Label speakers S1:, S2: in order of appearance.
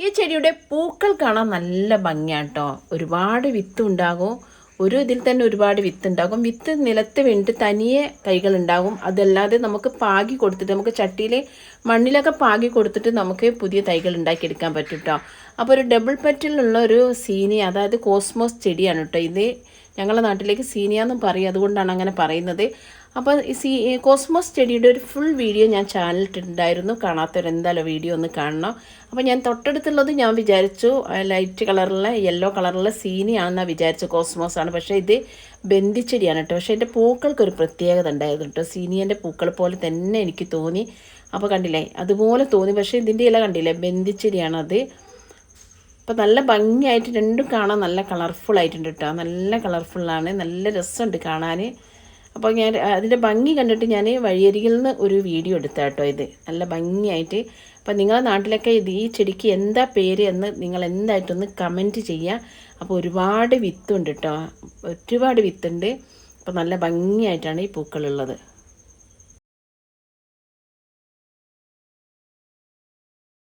S1: ഈ ചെടിയുടെ പൂക്കൾ കാണാൻ നല്ല ഭംഗിയാണ് കേട്ടോ ഒരുപാട് വിത്ത് ഉണ്ടാകും ഒരു ഇതിൽ തന്നെ ഒരുപാട് വിത്ത് ഉണ്ടാകും വിത്ത് നിലത്ത് വീണിട്ട് തനിയെ തൈകൾ ഉണ്ടാകും. അതല്ലാതെ നമുക്ക് പാകി കൊടുത്തിട്ട് നമുക്ക് ചട്ടിയിലെ മണ്ണിലൊക്കെ പാകി കൊടുത്തിട്ട് നമുക്ക് പുതിയ തൈകൾ ഉണ്ടാക്കിയെടുക്കാൻ പറ്റും കേട്ടോ അപ്പോൾ ഒരു ഡബിൾ പെറ്റിലുള്ള ഒരു സീനി അതായത് കോസ്മോസ് ചെടിയാണ് കേട്ടോ ഇത്. ഞങ്ങളുടെ നാട്ടിലേക്ക് സീനിയാന്നും പറയും. അതുകൊണ്ടാണ് അങ്ങനെ പറയുന്നത്. അപ്പോൾ ഈ സീ കോസ്മോസ് ചെടിയുടെ ഒരു ഫുൾ വീഡിയോ ഞാൻ ചാനലിട്ടുണ്ടായിരുന്നു കാണാത്തവരെന്തായാലും വീഡിയോ ഒന്ന് കാണണം. അപ്പോൾ ഞാൻ തൊട്ടടുത്തുള്ളത് ഞാൻ വിചാരിച്ചു ലൈറ്റ് കളറിലെ യെല്ലോ കളറിലെ സീനിയാണെന്നാണ് വിചാരിച്ചു കോസ്മോസ് ആണ് പക്ഷേ ഇത് ബന്ധിച്ചെടിയാണ് കേട്ടോ. പക്ഷേ എന്റെ പൂക്കൾക്കൊരു പ്രത്യേകത ഉണ്ടായിരുന്നു കേട്ടോ. സീനിയന്റെ പൂക്കൾ പോലെ തന്നെ എനിക്ക് തോന്നി. അപ്പോൾ കണ്ടില്ലേ? അതുപോലെ തോന്നി. പക്ഷേ ഇതിന്റെ ഇല കണ്ടില്ലേ? ബന്ദിച്ചെടിയാണത് അപ്പോൾ നല്ല ഭംഗിയായിട്ട് രണ്ടും കാണാൻ നല്ല കളർഫുൾ ആയിട്ടുണ്ട് കേട്ടോ നല്ല കളർഫുള്ളാണ് നല്ല രസമുണ്ട് കാണാൻ അപ്പോൾ ഞാൻ അതിന്റെ ഭംഗി കണ്ടിട്ട് ഞാൻ വഴിയരികിൽ നിന്ന് ഒരു വീഡിയോ എടുത്ത കേട്ടോ ഇത്. നല്ല ഭംഗിയായിട്ട്. അപ്പോൾ നിങ്ങളുടെ നാട്ടിലൊക്കെ ഇത് ഈ ചെടിക്ക് എന്താ പേര് എന്ന് നിങ്ങൾ എന്തായിട്ടൊന്ന് കമന്റ് ചെയ്യുക അപ്പോൾ ഒരുപാട് വിത്തുണ്ട് കേട്ടോ ഒരുപാട് വിത്തുണ്ട്. അപ്പോൾ നല്ല ഭംഗിയായിട്ടാണ് ഈ പൂക്കളുള്ളത്